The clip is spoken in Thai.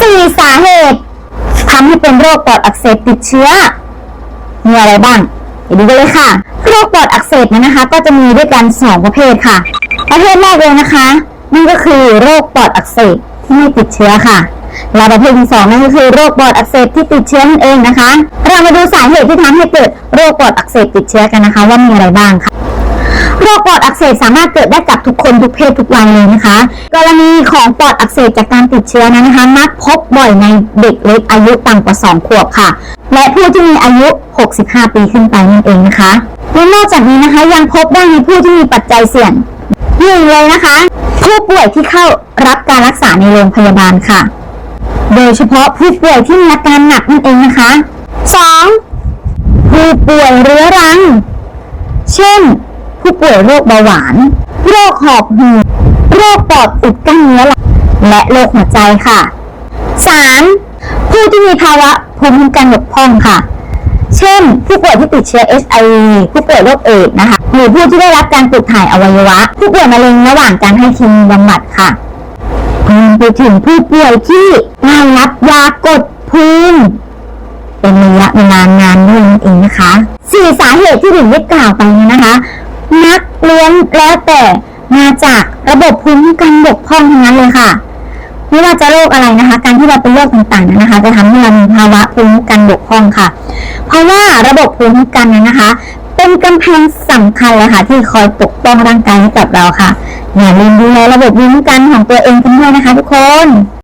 สี่สาเหตุทำให้เป็นโรคปอดอักเสบติดเชื้อ มีอะไรบ้างไปดูกันเลยค่ะ โรคปอดอักเสบนั้นนะคะ ก็จะมีด้วยกันสองประเภทค่ะ ประเภทแรกเลยนะคะ นั่นก็คือโรคปอดอักเสบที่ไม่ติดเชื้อค่ะและประเภทที่สองนั่นก็คือโรคปอดอักเสบที่ติดเชื้อนั่นเองนะคะ เรามาดูสาเหตุที่ทำให้เกิดโรคปอดอักเสบติดเชื้อกันนะคะ ว่ามีอะไรบ้างค่ะ คปอดอักเสบสามารถเกิดได้กับทุกคนทุกเพศทุกวัยเลยนะคะ กรณีของปอดอักเสบจากการติดเชื้อนั้นนะคะ มักพบบ่อยในเด็กเล็กอายุต่ำกว่า 2 ขวบค่ะ และผู้ที่มีอายุ 65 ปีขึ้นไปนั่นเองนะคะและนอกจากนี้นะคะยังพบได้ในผู้ที่มีปัจจัยเสี่ยงหนึ่งเลยนะคะ ผู้ป่วยที่เข้ารับการรักษาในโรงพยาบาลค่ะ โดยเฉพาะผู้ป่วยที่มีอาการหนักนั่นเองนะคะ 2. ผู้ป่วยเรื้อรัง เช่น ผู้ป่วยโรคเบาหวาน โรคหอบหืดโรคปอดอุดกั้นเนื้อหลังและโรคหัวใจค่ะ 3. ผู้ที่มีภาวะภูมิคุ้มกันบกพร่องค่ะ เช่น ผู้ป่วยที่ติดเชื้อ HIV ผู้ป่วยโรคเอดส์นะคะ หรือผู้ที่ได้รับการปลูกถ่ายอวัยวะ ผู้ป่วยมะเร็งระหว่างการให้คีมบำบัดค่ะรวมไปถึงผู้ป่วยที่ได้รับยากดภูมิเป็นระยะเวลานานด้วยนั่นเองนะคะสี่สาเหตุที่ถึงได้กล่าวไปนี้นะคะ ลี้ยงแล้วแต่มาจากระบบภูมิคุ้มกันบกพร่องทั้งนั้นเลยค่ะ ไม่ว่าจะโรคอะไรนะคะ การที่เราเป็นโรคต่างๆนะคะ จะทำให้เรามีภาวะภูมิคุ้มกันบกพร่องค่ะ เพราะว่าระบบภูมิคุ้มกันเนั้นนะคะ เป็นกำแพงสำคัญเลยค่ะ ที่คอยปกป้องร่างกายให้กับเราค่ะอย่าลืมดูแลระบบภูมิคุ้มกันของตัวเองกันด้วยนะคะ ทุกคน